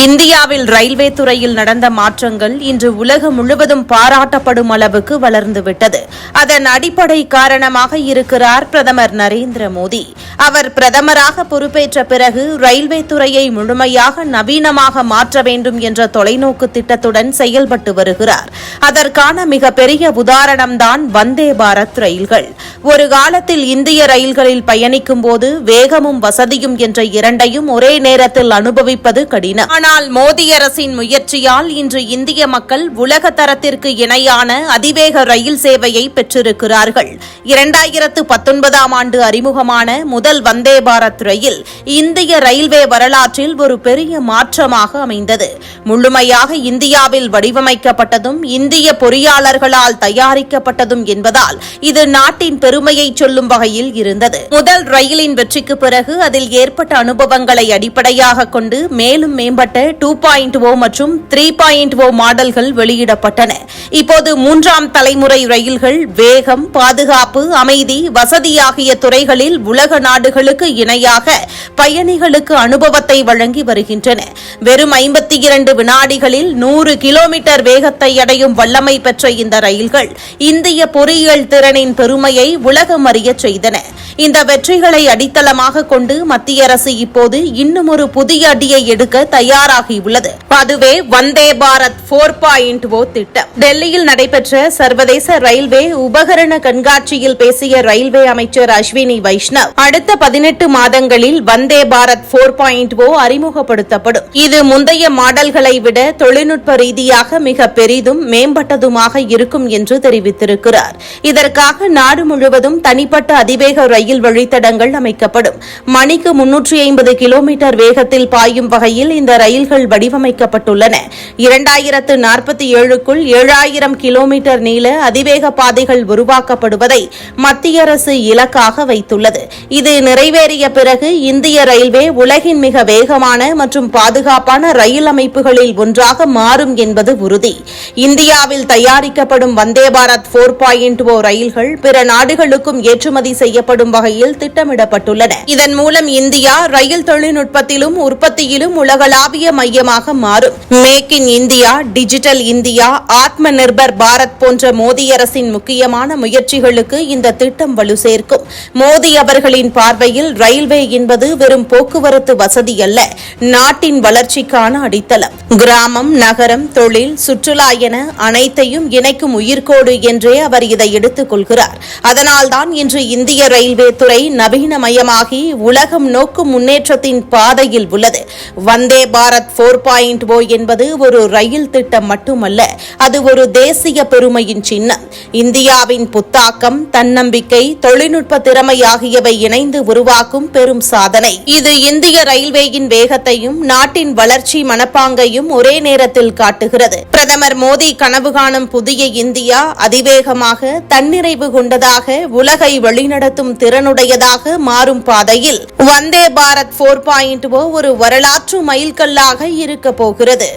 இந்தியாவில் ரயில்வே துறையில் நடந்த மாற்றங்கள் இன்று உலகம் முழுவதும் பாராட்டப்படும் அளவுக்கு வளர்ந்துவிட்டது. அதன் அடிப்படை காரணமாக இருக்கிறார் பிரதமர் நரேந்திர மோடி. அவர் பிரதமராக பொறுப்பேற்ற பிறகு ரயில்வே துறையை முழுமையாக நவீனமாக மாற்ற வேண்டும் என்ற தொலைநோக்கு திட்டத்துடன் செயல்பட்டு வருகிறார். அதற்கான மிகப்பெரிய உதாரணம்தான் வந்தே பாரத் ரயில்கள். ஒரு காலத்தில் இந்திய ரயில்களில் பயணிக்கும் போது வேகமும் வசதியும் என்ற இரண்டையும் ஒரே நேரத்தில் அனுபவிப்பது கடினம். ஆனால் மோடி அரசின் முயற்சியால் இன்று இந்திய மக்கள் உலக தரத்திற்கு இணையான அதிவேக ரயில் சேவையை பெற்றிருக்கிறார்கள். இரண்டாயிரத்து பத்தொன்பதாம் ஆண்டு அறிமுகமான முதல் வந்தே பாரத் ரயில் இந்திய ரயில்வே வரலாற்றில் ஒரு பெரிய மாற்றமாக அமைந்தது. முழுமையாக இந்தியாவில் வடிவமைக்கப்பட்டதும் இந்திய பொறியாளர்களால் தயாரிக்கப்பட்டதும் என்பதால் இது நாட்டின் பெருமையை சொல்லும் வகையில் இருந்தது. முதல் ரயிலின் வெற்றிக்கு பிறகு அதில் ஏற்பட்ட அனுபவங்களை அடிப்படையாக கொண்டு மேலும் மேம்பட்ட டூ பாயிண்ட் ஓ மற்றும் த்ரீ பாயிண்ட் ஓ மாடல்கள் வெளியிடப்பட்டன. இப்போது மூன்றாம் தலைமுறை ரயில்கள் வேகம் பாதுகாப்பு அமைதி வசதி ஆகிய துறைகளில் உலக நாடுகளுக்கு இணையாக பயணிகளுக்கு அனுபவத்தை வழங்கி வருகின்றன. வெறும் ஐம்பத்தி இரண்டு வினாடிகளில் நூறு கிலோமீட்டர் வேகத்தை அடையும் வல்லமை பெற்ற இந்த ரயில்கள் இந்திய பொறியியல் திறனின் பெருமையை உலகம் அறியச் செய்தன. இந்த வெற்றிகளை அடித்தளமாக கொண்டு மத்திய அரசு இப்போது இன்னும் ஒரு புதிய அடியை எடுக்க தயாராகியுள்ளது. அதுவே வந்தே பாரத் போர் பாயிண்ட் ஓ திட்டம். டெல்லியில் நடைபெற்ற சர்வதேச ரயில்வே உபகரண கண்காட்சியில் பேசிய ரயில்வே அமைச்சர் அஸ்வினி வைஷ்ணவ் அடுத்த பதினெட்டு மாதங்களில் வந்தே பாரத் போர் பாயிண்ட் ஓ அறிமுகப்படுத்தப்படும். இது முந்தைய மாடல்களை விட தொழில்நுட்ப ரீதியாக மிக பெரிதும் மேம்பட்டதுமாக இருக்கும் என்று தெரிவித்திருக்கிறார். இதற்காக நாடு முழுவதும் தனிப்பட்ட அதிவேக ரயில் ரயில் வழித்தடங்கள் அமைக்கப்படும். மணிக்கு முன்னூற்றி ஐம்பது கிலோமீட்டர் வேகத்தில் பாயும் வகையில் இந்த ரயில்கள் வடிவமைக்கப்பட்டுள்ளன. இரண்டாயிரத்து நாற்பத்தி ஏழுக்குள் ஏழாயிரம் கிலோமீட்டர் நீள அதிவேக பாதைகள் உருவாக்கப்படுவதை மத்திய அரசு இலக்காக வைத்துள்ளது. இது நிறைவேறிய பிறகு இந்திய ரயில்வே உலகின் மிக வேகமான மற்றும் பாதுகாப்பான ரயில் அமைப்புகளில் ஒன்றாக மாறும் என்பது உறுதி. இந்தியாவில் தயாரிக்கப்படும் வந்தே பாரத் போர் பாயிண்ட் ஓ ரயில்கள் பிற நாடுகளுக்கும் ஏற்றுமதி செய்யப்படும் வகையில் திட்டமிடப்பட்டுள்ளன. இதன் மூலம் இந்தியா ரயில் தொழில்நுட்பத்திலும் உற்பத்தியிலும் உலகளாவிய மையமாக மாறும். Make in India digital India Atma Nirbhar Bharat போன்ற மோடி அரசின் முக்கியமான முயற்சிகளுக்கு இந்த திட்டம் வலு சேர்க்கும். மோடி அவர்களின் பார்வையில் ரயில்வே என்பது வெறும் போக்குவரத்து வசதி அல்ல நாட்டின் வளர்ச்சிக்கான அடித்தளம். கிராமம் நகரம் தொழில் சுற்றுலா என அனைத்தையும் இணைக்கும் உயிர்கோடு என்றே அவர் இதை எடுத்துக் கொள்கிறார். அதனால்தான் இன்று இந்திய ரயில்வே ரயில்வே துறை நவீனமயமாகி உலகம் நோக்கும் முன்னேற்றத்தின் பாதையில் உள்ளது. வந்தே பாரத் போர் பாயிண்ட் ஓ என்பது ஒரு ரயில் திட்டம் மட்டுமல்ல அது ஒரு தேசிய பெருமையின் சின்னம். இந்தியாவின் புத்தாக்கம் தன்னம்பிக்கை தொழில்நுட்ப திறமை ஆகியவை இணைந்து உருவாக்கும் பெரும் சாதனை. இது இந்திய ரயில்வேயின் வேகத்தையும் நாட்டின் வளர்ச்சி மனப்பாங்கையும் ஒரே நேரத்தில் காட்டுகிறது. பிரதமர் மோடி கனவு காணும் புதிய இந்தியா அதிவேகமாக தன்னிறைவு கொண்டதாக உலகை வழிநடத்தும் திறனுடையதாக மாறும் பாதையில் வந்தே பாரத் போர் பாயிண்ட் ஓ ஒரு வரலாற்று மைல்கல்லாக இருக்க போகிறது.